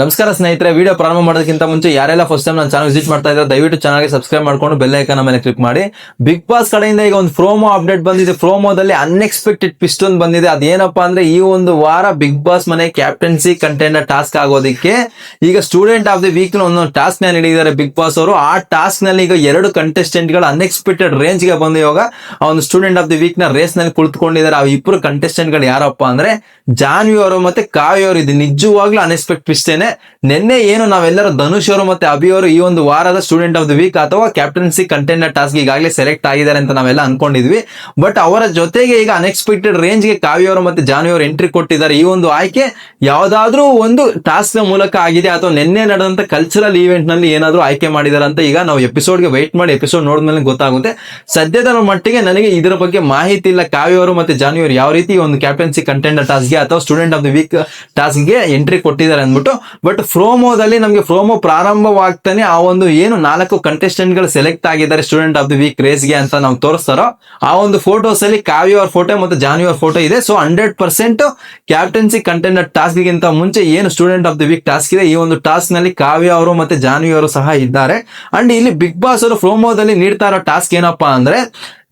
ನಮಸ್ಕಾರ ಸ್ನೇಹಿತರೆ ವಿಡಿಯೋ ಪ್ರಾರಂಭ ಮಾಡೋದಕ್ಕಿಂತ ಮುಂಚೆ ಯಾರೆಲ್ಲ ಫಸ್ಟ್ ಟೈಮ್ ನನ್ನ ಚಾನಲ್ ವಿಸಿಟ್ ಮಾಡ್ತಾ ಇದ್ದಾರೆ, ದಯವಿಟ್ಟು ಚಾನಲ್ಗೆ ಸಬ್ಸ್ಕ್ರೈಬ್ ಮಾಡ್ಕೊಂಡು ಬೆಲ್ ಐಕನ್ ಮೇಲೆ ಕ್ಲಿಕ್ ಮಾಡಿ. ಬಿಗ್ ಬಾಸ್ ಕಡೆಯಿಂದ ಈಗ ಒಂದು ಪ್ರೋಮೋ ಅಪ್ಡೇಟ್ ಬಂದಿದೆ. ಪ್ರೋಮೋದಲ್ಲಿ ಅನ್ಎಕ್ಸ್ಪೆಕ್ಟೆಡ್ ಟ್ವಿಸ್ಟ್ ಒಂದು ಬಂದಿದೆ. ಅದೇನಪ್ಪಾ ಅಂದ್ರೆ ಈ ಒಂದು ವಾರ ಬಿಗ್ ಬಾಸ್ ಮನೆ ಕ್ಯಾಪ್ಟನ್ಸಿ ಕಂಟೆಂಡರ್ ಟಾಸ್ಕ್ ಆಗೋದಕ್ಕೆ ಈಗ ಸ್ಟೂಡೆಂಟ್ ಆಫ್ ದಿ ವೀಕ್ ಒಂದೊಂದು ಟಾಸ್ಕ್ನ ನೀಡಿದ್ದಾರೆ ಬಿಗ್ ಬಾಸ್ ಅವರು. ಆ ಟಾಸ್ಕ್ನಲ್ಲಿ ಈಗ ಎರಡು ಕಂಟೆಸ್ಟೆಂಟ್ಗಳು ಅನ್ಎಕ್ಸ್ಪೆಕ್ಟೆಡ್ ರೇಂಜ್ಗೆ ಬಂದು ಇವಾಗ ಆ ಒಂದು ಸ್ಟೂಡೆಂಟ್ ಆಫ್ ದಿ ವೀಕ್ನ ರೇಸ್ನಲ್ಲಿ ಕುಳಿತುಕೊಂಡಿದ್ದಾರೆ. ಆ ಇಬ್ಬರು ಕಂಟೆಸ್ಟೆಂಟ್ಗಳು ಯಾರಪ್ಪ ಅಂದ್ರೆ, ಜಾನ್ವಿ ಅವರು ಮತ್ತೆ ಕಾವ್ಯ ಅವರು ಇದು ನಿಜವಾಗ್ಲೂ ಅನ್ಎಕ್ಸ್ಪೆಕ್ಟ್ ಟ್ವಿಸ್ಟೇನೆ ನಿನ್ನೆ ಏನು ನಾವೆಲ್ಲರೂ ಧನುಷ್ ಅವರು ಮತ್ತೆ ಅಭಿ ಅವರು ಈ ಒಂದು ವಾರದ ಸ್ಟೂಡೆಂಟ್ ಆಫ್ ದಿ ವೀಕ್ ಅಥವಾ ಕ್ಯಾಪ್ಟನ್ಸಿ ಕಂಟೆಂಡರ್ ಟಾಸ್ಕ್ ಈಗಾಗಲೇ ಸೆಲೆಕ್ಟ್ ಆಗಿದ್ದಾರೆ ಅಂತ ನಾವೆಲ್ಲ ಅನ್ಕೊಂಡಿದ್ವಿ. ಬಟ್ ಅವರ ಜೊತೆಗೆ ಈಗ ಅನ್ಎಕ್ಸ್ಪೆಕ್ಟೆಡ್ ರೇಂಜ್ಗೆ ಕಾವ್ಯ ಅವರು ಮತ್ತೆ ಜಾನ್ವಿ ಅವರು ಎಂಟ್ರಿ ಕೊಟ್ಟಿದ್ದಾರೆ. ಈ ಒಂದು ಆಯ್ಕೆ ಯಾವ್ದಾದ್ರೂ ಒಂದು ಟಾಸ್ಕ್ ಮೂಲಕ ಆಗಿದೆ ಅಥವಾ ನಿನ್ನೆ ನಡೆದಂತ ಕಲ್ಚರಲ್ ಈವೆಂಟ್ನಲ್ಲಿ ಏನಾದ್ರೂ ಆಯ್ಕೆ ಮಾಡಿದಾರೆ ಅಂತ ಈಗ ನಾವು ಎಪಿಸೋಡ್ಗೆ ವೈಟ್ ಮಾಡಿ ಎಪಿಸೋಡ್ ನೋಡಿದ್ಮೇಲೆ ಗೊತ್ತಾಗುತ್ತೆ. ಸದ್ಯದ ಮಟ್ಟಿಗೆ ನನಗೆ ಇದರ ಬಗ್ಗೆ ಮಾಹಿತಿ ಇಲ್ಲ. ಕಾವ್ಯ ಅವರು ಮತ್ತೆ ಜಾನ್ವಿ ಅವರು ಯಾವ ರೀತಿ ಒಂದು ಕ್ಯಾಪ್ಟನ್ಸಿ ಕಂಟೆಂಡರ್ ಟಾಸ್ಕ್ಗೆ ಅಥವಾ ಸ್ಟೂಡೆಂಟ್ ಆಫ್ ದಿ ವೀಕ್ ಟಾಸ್ಕ್ಗೆ ಎಂಟ್ರಿ ಕೊಟ್ಟಿದ್ದಾರೆ ಅಂದ್ಬಿಟ್ಟು ಬಟ್ ಫ್ರೋಮೋದಲ್ಲಿ ನಮಗೆ ಫ್ರೋಮೋ ಪ್ರಾರಂಭವಾಗ್ತಾನೆ ಆ ಒಂದು ಏನು ನಾಲ್ಕು ಕಂಟೆಸ್ಟೆಂಟ್ಗಳು ಸೆಲೆಕ್ಟ್ ಆಗಿದ್ದಾರೆ ಸ್ಟೂಡೆಂಟ್ ಆಫ್ ದಿ ವೀಕ್ ರೇಸ್ಗೆ ಅಂತ ನಾವು ತೋರಿಸ್ತಾರೋ ಆ ಒಂದು ಫೋಟೋಸ್ ಅಲ್ಲಿ ಕಾವ್ಯ ಅವರ ಫೋಟೋ ಮತ್ತೆ ಜಾನ್ವಿ ಅವ್ರ ಫೋಟೋ ಇದೆ. So hundred percent captaincy contender task ಗಿಂತ ಮುಂಚೆ ಏನು student of the week task ಇದೆ, ಈ ಒಂದು ಟಾಸ್ಕ್ನಲ್ಲಿ ಕಾವ್ಯ ಅವರು ಮತ್ತೆ ಜಾನ್ವಿ ಅವರು ಸಹ ಇದ್ದಾರೆ. ಅಂಡ್ ಇಲ್ಲಿ ಬಿಗ್ ಬಾಸ್ ಅವರು ಫ್ರೋಮೋದಲ್ಲಿ ನೀಡ್ತಾ ಇರೋ ಟಾಸ್ಕ್ ಏನಪ್ಪಾ ಅಂದ್ರೆ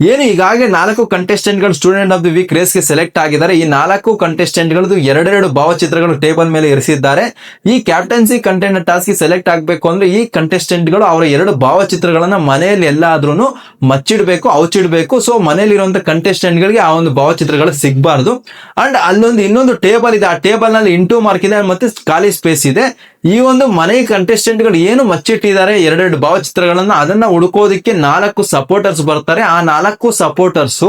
ಏನು ಈಗಾಗಲೇ ನಾಲ್ಕು ಕಂಟೆಸ್ಟೆಂಟ್ಗಳು ಸ್ಟೂಡೆಂಟ್ ಆಫ್ ದಿ ವೀಕ್ ರೇಸ್ಗೆ ಸೆಲೆಕ್ಟ್ ಆಗಿದ್ದಾರೆ. ಈ ನಾಲ್ಕು ಕಂಟೆಸ್ಟೆಂಟ್ ಗಳದ್ದು ಎರಡೆರಡು ಭಾವಚಿತ್ರಗಳು ಟೇಬಲ್ ಮೇಲೆ ಇರಿಸಿದ್ದಾರೆ. ಈ ಕ್ಯಾಪ್ಟನ್ಸಿ ಕಂಟೆಂಟ್ ಟಾಸ್ಕ್ ಸೆಲೆಕ್ಟ್ ಆಗಬೇಕು ಅಂದ್ರೆ ಈ ಕಂಟೆಸ್ಟೆಂಟ್ಗಳು ಅವರ ಎರಡು ಭಾವಚಿತ್ರಗಳನ್ನ ಮನೆಯಲ್ಲಿ ಎಲ್ಲಾದ್ರೂ ಮಚ್ಚಿಡ್ಬೇಕು, ಔಚಿಡ್ಬೇಕು. ಸೊ ಮನೆಯಲ್ಲಿ ಕಂಟೆಸ್ಟೆಂಟ್ಗಳಿಗೆ ಕಂಟೆಸ್ಟೆಂಟ್ ಗಳಿಗೆ ಆ ಒಂದು ಭಾವಚಿತ್ರಗಳು ಸಿಗಬಾರ್ದು. ಅಂಡ್ ಅಲ್ಲೊಂದು ಇನ್ನೊಂದು ಟೇಬಲ್ ಇದೆ. ಆ ಟೇಬಲ್ನಲ್ಲಿ ಇಂಟು ಮಾರ್ಕ್ ಇದೆ ಮತ್ತೆ ಖಾಲಿ ಸ್ಪೇಸ್ ಇದೆ. ಈ ಒಂದು ಮನೆ ಕಂಟೆಸ್ಟೆಂಟ್ಗಳು ಏನು ಮಚ್ಚಿಟ್ಟಿದ್ದಾರೆ? ಎರಡೆರಡು ಭಾವಚಿತ್ರಗಳನ್ನ ಅದನ್ನ ಹುಡುಕೋದಿಕ್ಕೆ ನಾಲ್ಕು ಸಪೋರ್ಟರ್ಸ್ ಬರ್ತಾರೆ. ಆ ನಾಲ್ಕು ಸಪೋರ್ಟರ್ಸ್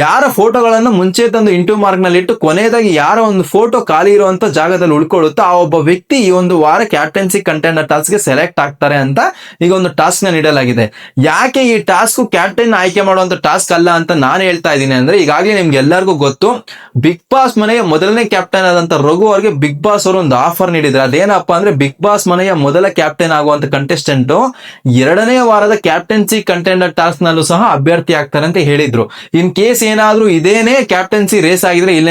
ಯಾರ ಫೋಟೋಗಳನ್ನು ಮುಂಚೆ ತಂದು ಇಂಟು ಮಾರ್ಕ್ನಲ್ಲಿ ಇಟ್ಟು ಕೊನೆಯದಾಗಿ ಯಾರ ಒಂದು ಫೋಟೋ ಖಾಲಿ ಇರುವಂತ ಜಾಗದಲ್ಲಿ ಉಳ್ಕೊಳ್ಳುತ್ತೋ ಆ ಒಬ್ಬ ವ್ಯಕ್ತಿ ಈ ಒಂದು ವಾರ ಕ್ಯಾಪ್ಟನ್ಸಿ ಕಂಟೆಂಡರ್ ಟಾಸ್ಕ್ಗೆ ಸೆಲೆಕ್ಟ್ ಆಗ್ತಾರೆ ಅಂತ ಈಗ ಒಂದು ಟಾಸ್ಕ್ನ ನೀಡಲಾಗಿದೆ. ಯಾಕೆ ಈ ಟಾಸ್ಕ್ ಕ್ಯಾಪ್ಟನ್ ಆಯ್ಕೆ ಮಾಡುವಂತ ಟಾಸ್ಕ್ ಅಲ್ಲ ಅಂತ ನಾನು ಹೇಳ್ತಾ ಇದ್ದೀನಿ ಅಂದ್ರೆ ಈಗಾಗಲೇ ನಿಮ್ಗೆ ಎಲ್ಲರಿಗೂ ಗೊತ್ತು. ಬಿಗ್ ಬಾಸ್ ಮನೆಯ ಮೊದಲನೇ ಕ್ಯಾಪ್ಟನ್ ಆದಂತ ರಘು ಅವರಿಗೆ ಬಿಗ್ ಬಾಸ್ ಅವರು ಒಂದು ಆಫರ್ ನೀಡಿದ್ರೆ. ಅದೇನಪ್ಪ ಅಂದ್ರೆ ಬಿಗ್ ಬಾಸ್ ಮನೆಯ ಮೊದಲ ಕ್ಯಾಪ್ಟನ್ ಆಗುವಂತ ಕಂಟೆಸ್ಟೆಂಟ್ ಎರಡನೇ ವಾರದ ಕ್ಯಾಪ್ಟನ್ಸಿ ಕಂಟೆಂಡರ್ ಟಾಸ್ಕ್ ನಲ್ಲೂ ಸಹ ಅಭ್ಯರ್ಥಿ ಆಗ್ತಾರೆ ಅಂತ ಹೇಳಿದ್ರು. ಇನ್ ಕೇಸ್ ಏನಾದ್ರೂ ಇದೇನೆ ಕ್ಯಾಪ್ಟನ್ಸಿ ರೇಸ್ ಆಗಿದ್ರೆ ಇಲ್ಲ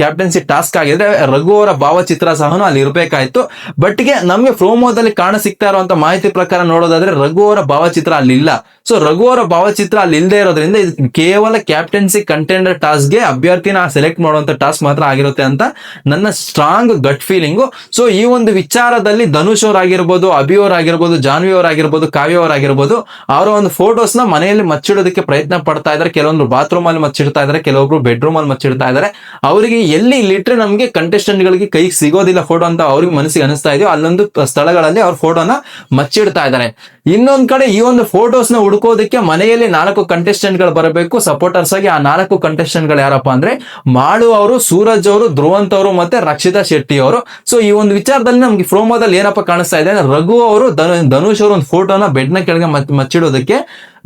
ಕ್ಯಾಪ್ಟನ್ಸಿ ಟಾಸ್ಕ್ ಆಗಿದ್ರೆ ರಘು ಅವರ ಭಾವಚಿತ್ರ ಸಹ ಅಲ್ಲಿ ಇರಬೇಕಾಯ್ತು. ಬಟ್ಗೆ ನಮಗೆ ಪ್ರೋಮೋದಲ್ಲಿ ಕಾಣ ಸಿಗ್ತಾ ಇರುವಂತ ಮಾಹಿತಿ ಪ್ರಕಾರ ನೋಡೋದಾದ್ರೆ ರಘು ಅವರ ಭಾವಚಿತ್ರ ಅಲ್ಲಿ ಇಲ್ಲ ಸೊ ರಘು ಅವರ ಭಾವಚಿತ್ರ ಅಲ್ಲಿ ಇಲ್ಲದೆ ಇರೋದ್ರಿಂದ ಕೇವಲ ಕ್ಯಾಪ್ಟನ್ಸಿ ಕಂಟೆಂಡರ್ ಟಾಸ್ಕ್ಗೆ ಅಭ್ಯರ್ಥಿನ ಸೆಲೆಕ್ಟ್ ಮಾಡುವಂತ ಟಾಸ್ಕ್ ಮಾತ್ರ ಆಗಿರುತ್ತೆ ಅಂತ ನನ್ನ ಸ್ಟ್ರಾಂಗ್ ಗಟ್ ಫೀಲಿಂಗು ಸೊ ಈ ಒಂದು ವಿಚಾರದಲ್ಲಿ ಧನುಷ್ ಅವರಾಗಿರ್ಬೋದು, ಅಭಿ ಅವರಾಗಿರ್ಬೋದು, ಜಾನ್ವಿ ಅವರಾಗಿರ್ಬೋದು, ಕಾವ್ಯ ಅವರಾಗಿರ್ಬೋದು, ಅವರ ಒಂದು ಫೋಟೋಸ್ನ ಮನೆಯಲ್ಲಿ ಮಚ್ಚಿಡೋದಕ್ಕೆ ಪ್ರಯತ್ನ ಪಡ್ತಾ ಇದ್ದಾರೆ ಕೆಲವೊಂದು ಬಾತ್ರೂಮ್ ಅಲ್ಲಿ ಮಚ್ಚಿಡ್ತಾ ಇದ್ದಾರೆ ಕೆಲವೊಬ್ರು ಬೆಡ್ರೂಮ್ ಅಲ್ಲಿ ಮಚ್ಚಿಡ್ತಾ ಇದ್ದಾರೆ ಅವರಿಗೆ ಎಲ್ಲಿ ಲಿಟ್ರೆ ನಮಗೆ ಕಂಟೆಸ್ಟೆಂಟ್ ಗಳಿಗೆ ಕೈಗೆ ಸಿಗೋದಿಲ್ಲ ಫೋಟೋ ಅಂತ ಅವ್ರಿಗೆ ಮನಸ್ಸಿಗೆ ಅನಿಸ್ತಾ ಇದೆಯೋ, ಅಲ್ಲೊಂದು ಸ್ಥಳಗಳಲ್ಲಿ ಅವ್ರ ಫೋಟೋನ ಮಚ್ಚಿಡ್ತಾ ಇದ್ದಾರೆ ಇನ್ನೊಂದ್ ಕಡೆ ಈ ಒಂದು ಫೋಟೋಸ್ನ ಹುಡುಕೋದಕ್ಕೆ ಮನೆಯಲ್ಲಿ ನಾಲ್ಕು ಕಂಟೆಸ್ಟೆಂಟ್ಗಳು ಬರಬೇಕು. ಸಪೋರ್ಟರ್ಸ್ ಆಗಿ ಆ ನಾಲ್ಕು ಕಂಟೆಸ್ಟೆಂಟ್ಗಳು ಯಾರಪ್ಪ ಅಂದ್ರೆ ಮಾಳು ಅವರು, ಸೂರಜ್ ಅವರು, ಧ್ರುವಂತ್ ಅವರು ಮತ್ತೆ ರಕ್ಷಿತಾ ಶೆಟ್ಟಿ ಅವರು. ಸೊ ಈ ಒಂದು ವಿಚಾರದಲ್ಲಿ ನಮ್ಗೆ ಪ್ರೋಮೋದಲ್ಲಿ ಏನಪ್ಪ ಕಾಣಿಸ್ತಾ ಇದೆ ರಘು ಅವರು ಧನು- ಧನುಷ್ ಅವರು ಒಂದು ಫೋಟೋನ ಬೆಡ್ನ ಕೆಳಗೆ ಮಚ್- ಮಚ್ಚಿಡೋದಕ್ಕೆ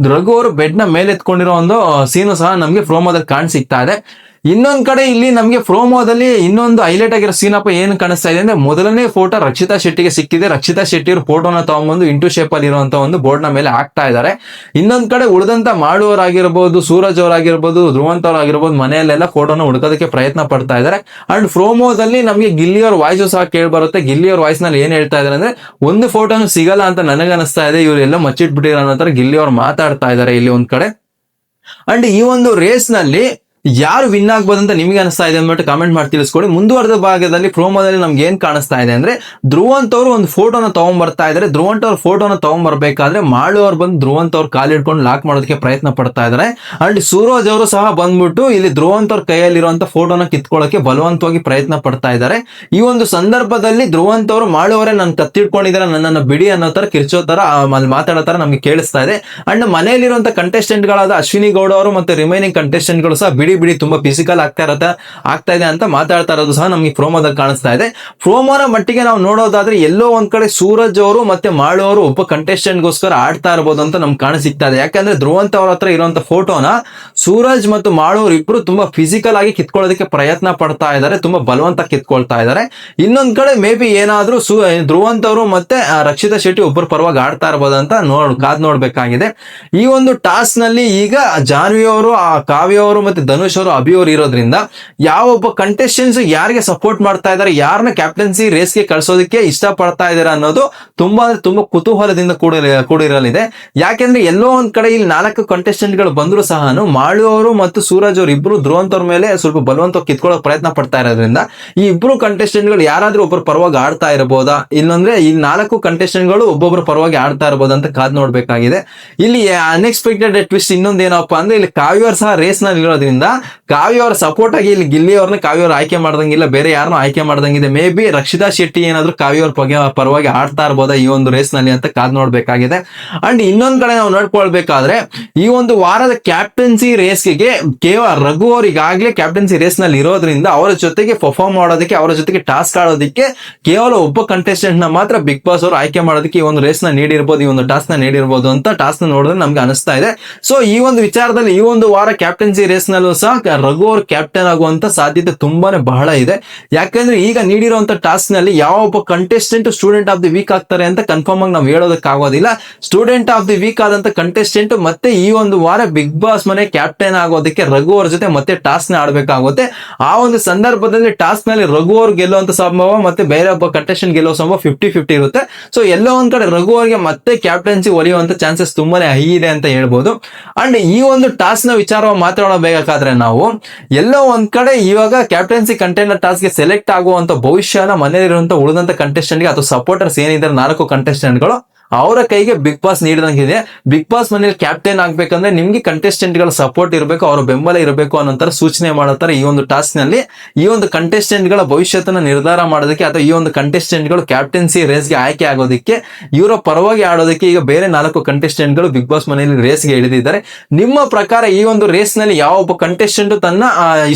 ರಘು ಅವರು ಬೆಡ್ನ ಮೇಲೆ ಎತ್ಕೊಂಡಿರೋ ಒಂದು ಸೀನು ಸಹ ನಮ್ಗೆ ಪ್ರೋಮೋದಲ್ಲಿ ಕಾಣ ಸಿಗ್ತಾ ಇದೆ. ಇನ್ನೊಂದ್ ಕಡೆ ಇಲ್ಲಿ ನಮಗೆ ಪ್ರೋಮೋದಲ್ಲಿ ಇನ್ನೊಂದು ಹೈಲೈಟ್ ಆಗಿರೋ ಸೀನಪ್ಪ ಏನು ಕಾಣಿಸ್ತಾ ಇದೆ ಅಂದ್ರೆ ಮೊದಲನೇ ಫೋಟೋ ರಕ್ಷಿತಾ ಶೆಟ್ಟಿಗೆ ಸಿಕ್ಕಿದೆ. ರಕ್ಷಿತಾ ಶೆಟ್ಟಿ ಅವ್ರ ಫೋಟೋನ ತಗೊಂಡ್ಬಂದು ಇಂಟು ಶೇಪ್ ಅಲ್ಲಿ ಇರುವಂತ ಒಂದು ಬೋರ್ಡ್ನ ಮೇಲೆ ಹಾಕ್ತಾ ಇದ್ದಾರೆ. ಇನ್ನೊಂದ್ ಕಡೆ ಉಳಿದಂತ ಮಾಡುವವರಾಗಿರ್ಬೋದು, ಸೂರಜ್ ಅವರಾಗಿರ್ಬೋದು, ಧ್ರುವಂತ್ ಅವರಾಗಿರ್ಬೋದು ಮನೆಯಲ್ಲೆಲ್ಲ ಫೋಟೋನ ಹುಡುಕೋದಕ್ಕೆ ಪ್ರಯತ್ನ ಪಡ್ತಾ ಇದ್ದಾರೆ. ಅಂಡ್ ಪ್ರೋಮೋದಲ್ಲಿ ನಮಗೆ ಗಿಲ್ಲಿ ಅವ್ರ ವಾಯ್ಸ್ ಸಹ ಕೇಳಿ ಬರುತ್ತೆ. ವಾಯ್ಸ್ನಲ್ಲಿ ಏನ್ ಹೇಳ್ತಾ ಇದ್ದಾರೆ ಅಂದ್ರೆ ಒಂದು ಫೋಟೋನು ಸಿಗಲ್ಲ ಅಂತ ನನಗೆ ಅನಿಸ್ತಾ ಇದೆ. ಇವರೆಲ್ಲ ಮಚ್ಚಿಟ್ಬಿಟ್ಟಿರೋ ಅನ್ನೋ ತರ ಮಾತಾಡ್ತಾ ಇದ್ದಾರೆ ಇಲ್ಲಿ ಒಂದ್ ಕಡೆ. ಅಂಡ್ ಈ ಒಂದು ರೇಸ್ನಲ್ಲಿ ಯಾರು ವಿನ್ ಆಗ್ಬೋದು ಅಂತ ನಿಮಗೆ ಅನಿಸ್ತಾ ಇದೆ ಅಂದ್ಬಿಟ್ಟು ಕಾಮೆಂಟ್ ಮಾಡಿ ತಿಳಿಸ್ಕೊಡಿ. ಮುಂದುವರೆದ ಭಾಗದಲ್ಲಿ ಪ್ರೋಮೋದಲ್ಲಿ ನಮ್ಗೆ ಏನ್ ಕಾಣಿಸ್ತಾ ಇದೆ ಅಂದ್ರೆ ಧ್ರುವಂತವ್ರು ಅವರು ಒಂದು ಫೋಟೋನ ತಗೊಂಡ್ಬರ್ತಾ ಇದ್ದಾರೆ ಧ್ರುವಂತ್ ಅವ್ರ ಫೋಟೋನ ತಗೊಂಡ್ಬರ್ಬೇಕಾದ್ರೆ ಮಾಳು ಅವ್ರು ಬಂದು ಧ್ರುವಂತ್ ಅವ್ರ ಕಾಲ್ ಹಿಡ್ಕೊಂಡು ಲಾಕ್ ಮಾಡೋದಕ್ಕೆ ಪ್ರಯತ್ನ ಪಡ್ತಾ ಇದ್ದಾರೆ ಅಂಡ್ ಸೂರಜ್ ಅವರು ಸಹ ಬಂದ್ಬಿಟ್ಟು ಇಲ್ಲಿ ಧ್ರುವಂತ್ ಅವ್ರ ಕೈಯಲ್ಲಿರುವಂತ ಫೋಟೋನ ಕಿತ್ಕೊಳ್ಳೋಕೆ ಬಲವಂತವಾಗಿ ಪ್ರಯತ್ನ ಪಡ್ತಾ ಇದ್ದಾರೆ ಈ ಒಂದು ಸಂದರ್ಭದಲ್ಲಿ ಧ್ರುವಂತ ಅವರು ಮಾಡುವವರೇ ನನ್ನ ಕತ್ತಿಡ್ಕೊಂಡಿದ್ದಾರೆ ನನ್ನನ್ನು ಬಿಡಿ ಅನ್ನೋ ತರ ಕಿರ್ಚೋ ತರ ಅಲ್ಲಿ ಮಾತಾಡೋ ತರ ನಮ್ಗೆ ಕೇಳಿಸ್ತಾ ಇದೆ. ಅಂಡ್ ಮನೆಯಲ್ಲಿರುವಂತ ಕಂಟೆಸ್ಟೆಂಟ್ ಗಳಾದ ಅಶ್ವಿನಿ ಗೌಡ ಅವರು ಮತ್ತೆ ರಿಮೈನಿಂಗ್ ಕಂಟೆಸ್ಟೆಂಟ್ಗಳು ಸಹ ಬಿಡಿ ಬಿಡಿ ತುಂಬಾ ಫಿಸಿಕಲ್ ಆಗ್ತಾ ಇರತ್ತೆ, ಆಗ್ತಾ ಇದೆ ಅಂತ ಮಾತಾಡ್ತಾ ಇರೋದು ಸಹ ನಮ್ಗೆ ಪ್ರೋಮೋದಲ್ಲಿ ಕಾಣಿಸ್ತಾ ಇದೆ. ಪ್ರೋಮೋನ ಮಟ್ಟಿಗೆ ನಾವು ನೋಡೋದಾದ್ರೆ ಎಲ್ಲೋ ಒಂದ್ ಕಡೆ ಸೂರಜ್ ಅವರು ಮತ್ತೆ ಮಾಳು ಅವರು ಒಬ್ಬ ಕಂಟೆಸ್ಟೆಂಟ್ ಗೋಸ್ಕರ ಆಡ್ತಾ ಇರ್ಬೋದು ಅಂತ ನಮ್ಗೆ ಕಾಣಿಸ್ತಾ ಇದೆ. ಯಾಕಂದ್ರೆ ಧ್ರುವಂತ ಅವ್ರ ಹತ್ರ ಇರುವಂತ ಫೋಟೋನ ಸೂರಜ್ ಮತ್ತು ಮಾಳು ಇಬ್ಬರು ಇಬ್ರು ತುಂಬಾ ಫಿಸಿಕಲ್ ಆಗಿ ಕಿತ್ಕೊಳ್ಳೋದಕ್ಕೆ ಪ್ರಯತ್ನ ಪಡ್ತಾ ಇದ್ದಾರೆ, ತುಂಬಾ ಬಲವಂತ ಕಿತ್ಕೊಳ್ತಾ ಇದ್ದಾರೆ. ಇನ್ನೊಂದ್ ಕಡೆ ಮೇ ಬಿ ಏನಾದ್ರೂ ಸು ಧ್ರುವಂತ್ ಅವರು ಮತ್ತೆ ರಕ್ಷಿತಾ ಶೆಟ್ಟಿ ಒಬ್ಬರು ಪರವಾಗಿ ಆಡ್ತಾ ಇರಬಹುದು ಅಂತ ನೋಡ್, ಕಾದ್ ನೋಡ್ಬೇಕಾಗಿದೆ. ಈ ಒಂದು ಟಾಸ್ಕ್ನಲ್ಲಿ ಈಗ ಜಾನ್ವಿ ಅವರು, ಆ, ಕಾವ್ಯ ಅವರು ಮತ್ತೆ ಧನುಷ್ ಧನುಷ್ ಅಭಿ ಅವರು ಇರೋದ್ರಿಂದ ಯಾವ ಒಬ್ಬ ಕಂಟೆಸ್ಟೆಂಟ್ಸ್ ಯಾರಿಗೆ ಸಪೋರ್ಟ್ ಮಾಡ್ತಾ ಇದಾರೆ ಯಾರನ್ನ ಕ್ಯಾಪ್ಟನ್ಸಿ ರೇಸ್ಗೆ ಕಳ್ಸೋದಕ್ಕೆ ಇಷ್ಟಪಡ್ತಾ ಇದಾರೆ ಅನ್ನೋದು ತುಂಬಾ ಅಂದ್ರೆ ತುಂಬಾ ಕುತೂಹಲದಿಂದ ಕೂಡ ಕೂಡಿರಲಿದೆ. ಯಾಕೆಂದ್ರೆ ಎಲ್ಲೋ ಒಂದ್ ಕಡೆ ಇಲ್ಲಿ ನಾಲ್ಕು ಕಂಟೆಸ್ಟೆಂಟ್ಗಳು ಬಂದ್ರು ಸಹ ಮಾಳು ಅವರು ಮತ್ತು ಸೂರಜ್ ಅವರು ಇಬ್ರು ಧ್ರುವಂತ್ ಅವ್ರ ಮೇಲೆ ಸ್ವಲ್ಪ ಬಲವಂತ ಕಿತ್ಕೊಳ್ಳೋ ಪ್ರಯತ್ನ ಪಡ್ತಾ ಇರೋದ್ರಿಂದ ಈ ಇಬ್ರು ಕಂಟೆಸ್ಟೆಂಟ್ಗಳು ಯಾರಾದ್ರೂ ಒಬ್ಬರು ಪರವಾಗಿ ಆಡ್ತಾ ಇರಬಹುದಾ ಇಲ್ಲಂದ್ರೆ ಈ ನಾಲ್ಕು ಕಂಟೆಸ್ಟೆಂಟ್ಗಳು ಒಬ್ಬೊಬ್ಬರ ಪರವಾಗಿ ಆಡ್ತಾ ಇರಬಹುದು ಅಂತ ಕಾದ್ ನೋಡ್ಬೇಕಾಗಿದೆ. ಇಲ್ಲಿ ಅನ್ಎಕ್ಸ್ಪೆಕ್ಟೆಡ್ ಟ್ವಿಸ್ಟ್ ಇನ್ನೊಂದೇನಪ್ಪಾ ಅಂದ್ರೆ ಇಲ್ಲಿ ಕಾವ್ಯ ಅವ್ರು ಸಹ ರೇಸ್ನಲ್ಲಿ ಇರೋದ್ರಿಂದ ಕಾವ್ಯ ಅವರ ಸಪೋರ್ಟ್ ಆಗಿ ಇಲ್ಲಿ ಗಿಲ್ಲಿ ಅವ್ರನ್ನ ಕಾವ್ಯ ಅವರ ಆಯ್ಕೆ ಮಾಡ್ದಂಗಿಲ್ಲ ಬೇರೆ ಯಾರನ್ನೂ ಆಯ್ಕೆ ಮಾಡ್ದಂಗಿದೆ. ಮೇ ಬಿ ರಕ್ಷಿತಾ ಶೆಟ್ಟಿ ಏನಾದ್ರು ಕಾವ್ಯ ಅವ್ರ ಪಗೆ, ಪರವಾಗಿ ಆಡ್ತಾ ಇರ್ಬೋದಾ ಈ ಒಂದು ರೇಸ್ನಲ್ಲಿ ಅಂತ ಕಾದ್ ನೋಡ್ಬೇಕಾಗಿದೆ. ಅಂಡ್ ಇನ್ನೊಂದ್ ಕಡೆ ನಾವು ನೋಡ್ಕೊಳ್ಬೇಕಾದ್ರೆ, ಈ ಒಂದು ವಾರದ ಕ್ಯಾಪ್ಟನ್ಸಿ ರೇಸ್ಗೆ ಕೇವಲ ರಘು ಅವ್ರು ಕ್ಯಾಪ್ಟನ್ಸಿ ರೇಸ್ನಲ್ಲಿ ಇರೋದ್ರಿಂದ ಅವರ ಜೊತೆಗೆ ಪರ್ಫಾರ್ಮ್ ಮಾಡೋದಕ್ಕೆ, ಅವರ ಜೊತೆಗೆ ಟಾಸ್ಕ್ ಆಡೋದಕ್ಕೆ ಕೇವಲ ಒಬ್ಬ ಕಂಟೆಸ್ಟೆಂಟ್ನ ಮಾತ್ರ ಬಿಗ್ ಬಾಸ್ ಅವರು ಆಯ್ಕೆ ಮಾಡೋದಕ್ಕೆ ಈ ಒಂದು ರೇಸ್ನ ನೀಡಿರ್ಬೋದು, ಈ ಒಂದು ಟಾಸ್ಕ್ನ ನೀಡಿರ್ಬೋದು ಅಂತ ಟಾಸ್ಕ್ ನೋಡಿದ್ರೆ ನಮ್ಗೆ ಅನಿಸ್ತಾ ಇದೆ. ಸೊ ಈ ಒಂದು ವಿಚಾರದಲ್ಲಿ ಈ ಒಂದು ವಾರ ಕ್ಯಾಪ್ಟನ್ಸಿ ರೇಸ್ ನಲ್ಲೂ ಸಹ ರಘು ಅವರು ಕ್ಯಾಪ್ಟನ್ ಆಗುವಂತ ಸಾಧ್ಯತೆ ತುಂಬಾನೇ ಬಹಳ ಇದೆ. ಯಾಕಂದ್ರೆ ಈಗ ನೀಡಿರುವಂತ ಟಾಸ್ಕ್ನಲ್ಲಿ ಯಾವ ಒಬ್ಬ contestant student of the week ಆಗ್ತಾರೆ ಅಂತ ಕನ್ಫರ್ಮ್ ಆಗಿ ನಾವು ಹೇಳೋದಕ್ಕಾಗೋದಿಲ್ಲ. ಸ್ಟೂಡೆಂಟ್ ಆಫ್ ದಿ ವೀಕ್ ಆದಂತ ಕಂಟೆಸ್ಟೆಂಟ್ ಮತ್ತೆ ಈ ಒಂದು ವಾರ ಬಿಗ್ ಬಾಸ್ ಮನೆ ಕ್ಯಾಪ್ಟನ್ ಆಗೋದಕ್ಕೆ ರಘು ಅವ್ರ ಜೊತೆ ಮತ್ತೆ ಟಾಸ್ಕ್ನ ಆಡ್ಬೇಕಾಗುತ್ತೆ. ಆ ಒಂದು ಸಂದರ್ಭದಲ್ಲಿ ಟಾಸ್ಕ್ನಲ್ಲಿ ರಘು ಅವ್ರು ಗೆಲ್ಲುವಂತ ಸಂಭವ ಮತ್ತೆ ಬೇರೆ ಒಬ್ಬ ಕಂಟೆಸ್ಟೆಂಟ್ ಗೆಲ್ಲುವ ಸಂಭವ ಫಿಫ್ಟಿ ಫಿಫ್ಟಿ ಇರುತ್ತೆ. ಸೊ ಎಲ್ಲೋ ಒಂದ್ ಕಡೆ ರಘು ಅವರಿಗೆ ಮತ್ತೆ ಕ್ಯಾಪ್ಟನ್ಸಿ ಒಲಿಯುವಂತ ಚಾನ್ಸಸ್ ತುಂಬಾನೇ ಹೈ ಇದೆ ಅಂತ ಹೇಳ್ಬೋದು. ಅಂಡ್ ಈ ಒಂದು ಟಾಸ್ಕ್ನ ವಿಚಾರ ಮಾತಾಡಬೇಕಾದ್ರೆ ನಾವು ಎಲ್ಲೋ ಒಂದ್ ಕಡೆ ಇವಾಗ ಕ್ಯಾಪ್ಟನ್ಸಿ ಕಂಟೆಂಡರ್ ಟಾಸ್ಕ್ಗೆ ಸೆಲೆಕ್ಟ್ ಆಗುವಂತ ಭವಿಷ್ಯನ ಮನೆಯಲ್ಲಿರುವಂತ ಉಳಿದಂತ ಕಂಟೆಸ್ಟೆಂಟ್ಗೆ ಅಥವಾ ಸಪೋರ್ಟರ್ಸ್ ಏನಿದ್ದಾರೆ ನಾಲ್ಕು ಕಂಟೆಸ್ಟೆಂಟ್ಗಳು ಅವರ ಕೈಗೆ ಬಿಗ್ ಬಾಸ್ ನೀಡಿದಂಗಿದೆ ಬಿಗ್ ಬಾಸ್ ಮನೇಲಿ ಕ್ಯಾಪ್ಟನ್ ಆಗ್ಬೇಕಂದ್ರೆ ನಿಮ್ಗೆ ಕಂಟೆಸ್ಟೆಂಟ್ಗಳ ಸಪೋರ್ಟ್ ಇರಬೇಕು, ಅವರ ಬೆಂಬಲ ಇರಬೇಕು ಅನ್ನೋ ಸೂಚನೆ ಮಾಡುತ್ತಾರೆ ಈ ಒಂದು ಟಾಸ್ಕ್ನಲ್ಲಿ. ಈ ಒಂದು ಕಂಟೆಸ್ಟೆಂಟ್ಗಳ ಭವಿಷ್ಯತನ ನಿರ್ಧಾರ ಮಾಡೋದಕ್ಕೆ ಅಥವಾ ಈ ಒಂದು ಕಂಟೆಸ್ಟೆಂಟ್ಗಳು ಕ್ಯಾಪ್ಟನ್ಸಿ ರೇಸ್ಗೆ ಆಯ್ಕೆ ಆಗೋದಕ್ಕೆ, ಇವರ ಪರವಾಗಿ ಆಡೋದಕ್ಕೆ ಈಗ ಬೇರೆ ನಾಲ್ಕು ಕಂಟೆಸ್ಟೆಂಟ್ಗಳು ಬಿಗ್ ಬಾಸ್ ಮನೆಯಲ್ಲಿ ರೇಸ್ಗೆ ಇಳಿದಿದ್ದಾರೆ. ನಿಮ್ಮ ಪ್ರಕಾರ ಈ ಒಂದು ರೇಸ್ನಲ್ಲಿ ಯಾವ ಒಬ್ಬ ಕಂಟೆಸ್ಟೆಂಟ್ ತನ್ನ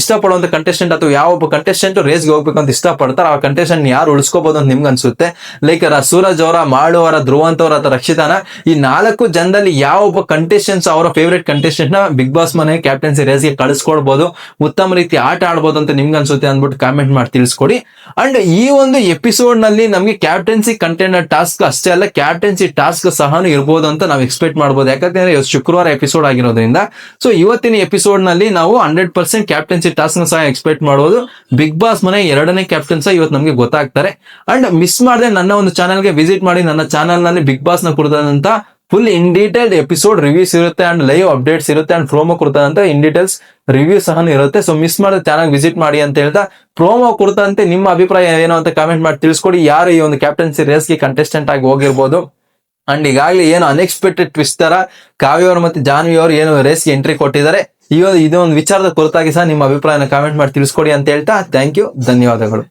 ಇಷ್ಟಪಡುವಂತ ಕಂಟೆಸ್ಟೆಂಟ್ ಅಥವಾ ಯಾವ ಒಬ್ಬ ಕಂಟೆಸ್ಟೆಂಟ್ ರೇಸ್ಗೆ ಹೋಗ್ಬೇಕು ಅಂತ ಇಷ್ಟಪಡ್ತಾರೆ ಆ ಕಂಟೆಸ್ಟೆಂಟ್ ಯಾರು ಉಳಿಸ್ಕೋಬಹುದು ಅಂತ ನಿಮ್ಗೆ ಅನ್ಸುತ್ತೆ ಲೈಕ್ ಸೂರಜ್ ಅವರ ಮಾಳು ಅವರ ಧ್ರುವಂತ್ ಅವರ ಅಥವಾ ರಕ್ಷಿತಾನ, ಈ ನಾಲ್ಕು ಜನದಲ್ಲಿ ಯಾವ ಒಬ್ಬ ಕಂಟೆಸ್ಟೆಂಟ್ಸ್ ಅವರ ಫೇವರೇಟ್ ಕಂಟೆಸ್ಟೆಂಟ್ನ ಬಿಗ್ ಬಾಸ್ ಮನೆ ಕ್ಯಾಪ್ಟನ್ಸಿ ರೇಸ್ಗೆ ಕಳಿಸ್ಕೊಡ್ಬೋದು, ಉತ್ತಮ ರೀತಿ ಆಟ ಆಡ್ಬೋದು ಅಂತ ನಿಮ್ಗೆ ಅನ್ಸುತ್ತೆ ಅಂದ್ಬಿಟ್ಟು ಕಾಮೆಂಟ್ ಮಾಡಿ ತಿಳಿಸ್ಕೊಡಿ. ಅಂಡ್ ಈ ಒಂದು ಎಪಿಸೋಡ್ನಲ್ಲಿ ನಮಗೆ ಕ್ಯಾಪ್ಟನ್ಸಿ ಕಂಟೆಂಟ್ ಟಾಸ್ಕ್ ಅಷ್ಟೇ ಅಲ್ಲ ಕ್ಯಾಪ್ಟನ್ಸಿ ಟಾಸ್ಕ್ ಸಹ ಇರ್ಬೋದು ಅಂತ ನಾವು ಎಕ್ಸ್ಪೆಕ್ಟ್ ಮಾಡ್ಬೋದು. ಯಾಕಂದ್ರೆ ಶುಕ್ರವಾರ ಎಪಿಸೋಡ್ ಆಗಿರೋದ್ರಿಂದ. ಸೊ ಇವತ್ತಿನ ಎಪಿಸೋಡ್ನಲ್ಲಿ ನಾವು ಹಂಡ್ರೆಡ್ ಪರ್ಸೆಂಟ್ ಕ್ಯಾಪ್ಟನ್ಸಿ ಟಾಸ್ಕ್ ಸಹ ಎಕ್ಸ್ಪೆಕ್ಟ್ ಮಾಡಬಹುದು ಬಿಗ್ ಬಾಸ್ ಮನೆ ಎರಡನೇ ಕ್ಯಾಪ್ಟನ್ ಇವತ್ತು ನಮಗೆ ಗೊತ್ತಾಗ್ತಾರೆ. ಅಂಡ್ ಮಿಸ್ ಮಾಡದೆ ನನ್ನ ಒಂದು ಚಾನಲ್ಗೆ ವಿಸಿಟ್ ಮಾಡಿ, ನನ್ನ ಚಾನಲ್ನಲ್ಲಿ ಬಾಸ್ನ ಕುರಿತಾದಂತ full in detailed episode reviews ಇರುತ್ತೆ ಅಂಡ್ ಲೈವ್ ಅಪ್ಡೇಟ್ಸ್ ಇರುತ್ತೆ ಅಂಡ್ ಪ್ರೋಮೋ ಕುರಿತಂತ ಇನ್ ಡೀಟೇಲ್ಸ್ ರಿವ್ಯೂ ಸಹ ಇರುತ್ತೆ. ಸೊ ಮಿಸ್ ಮಾಡಿದ ಚಾನಲ್ ವಿಸಿಟ್ ಮಾಡಿ ಅಂತ ಹೇಳ್ತಾ ಪ್ರೋಮೋ ಕುರಿತಂತೆ ನಿಮ್ಮ ಅಭಿಪ್ರಾಯ ಏನು ಅಂತ ಕಾಮೆಂಟ್ ಮಾಡಿ ತಿಳಿಸ್ಕೊಡಿ. ಯಾರು ಈ ಒಂದು ಕ್ಯಾಪ್ಟನ್ಸಿ ರೇಸ್ಗೆ ಕಂಟೆಸ್ಟೆಂಟ್ ಆಗಿ ಹೋಗಿರ್ಬೋದು? ಅಂಡ್ ಈಗಾಗಲೇ ಏನು ಅನ್ಎಕ್ಸ್ಪೆಕ್ಟೆಡ್ ಟ್ವಿಸ್ಟ್ ತರ ಕಾವ್ಯ ಅವರು ಮತ್ತೆ ಜಾನ್ವಿ ಅವರು ಏನು ರೇಸ್ಗೆ ಎಂಟ್ರಿ ಕೊಟ್ಟಿದ್ದಾರೆ. ಈ ಇದೊಂದು ವಿಚಾರದ ಕುರಿತಾಗಿ ಸಹ ನಿಮ್ಮ ಅಭಿಪ್ರಾಯನ ಕಾಮೆಂಟ್ ಮಾಡಿ ತಿಳಿಸ್ಕೊಡಿ ಅಂತ ಹೇಳ್ತಾ ಥ್ಯಾಂಕ್ ಯು ಧನ್ಯವಾದಗಳು.